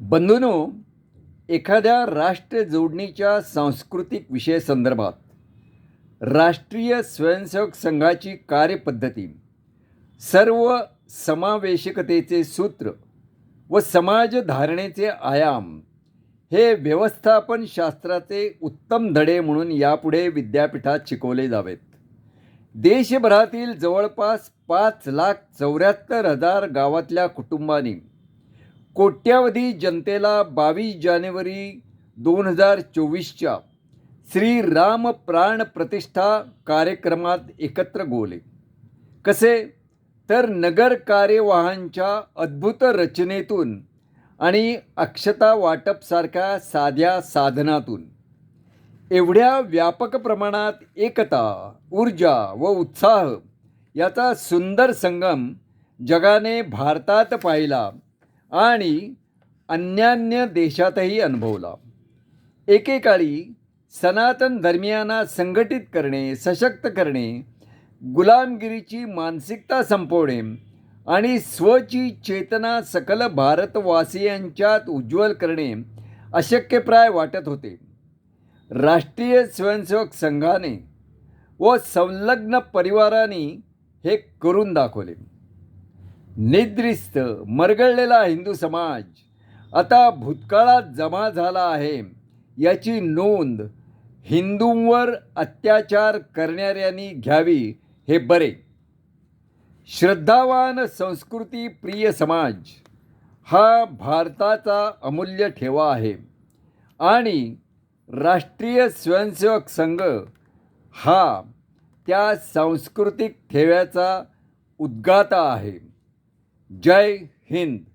बंधूनो एखाद्या राष्ट्र जोडणीच्या सांस्कृतिक विषय संदर्भात राष्ट्रीय स्वयंसेवक संघाची कार्यपद्धती सर्व समावेशकतेचे सूत्र व समाजधारणेचे आयाम हे व्यवस्थापन शास्त्राचे उत्तम धडे म्हणून यापुढे विद्यापीठात शिकवले जावेत. देशभरातील जवळपास पाच लाख चौऱ्याहत्तर हजार गावातल्या कुटुंबांनी कोट्यावधी जनतेला बावीस जानेवारी दोन हजार चोवीसच्या श्री राम प्राण प्रतिष्ठा कार्यक्रमात एकत्र गोवले कसे? तर नगर कार्यवाहांच्या अद्भुत रचनेतून आणि अक्षता वाटपसारख्या साध्या साधनातून. एवढ्या व्यापक प्रमाणात एकता ऊर्जा व उत्साह याचा सुंदर संगम जगाने भारतात पाहिला. आणि अन्यान्य देशातही अनुभवला. एकेकाळी सनातन धर्मियांना संघटित करणे सशक्त करणे गुलामगिरीची मानसिकता संपवणे आणि स्वची चेतना सकल भारतवासियांच्यात उज्ज्वल करणे अशक्यप्राय वाटत होते. राष्ट्रीय स्वयंसेवक संघाने व संलग्न परिवारांनी हे करून दाखवले. निद्रिस्त मरगळलेला हिंदू समाज आता भूतकाळात जमा झाला आहे. याची नोंद हिंदूंवर अत्याचार करणाऱ्यांनी घ्यावी हे बरे. श्रद्धावान संस्कृती प्रिय समाज हा भारताचा अमूल्य ठेवा आहे. आणि राष्ट्रीय स्वयंसेवक संघ हा त्या सांस्कृतिक ठेव्याचा उद्गाता आहे. जय हिंद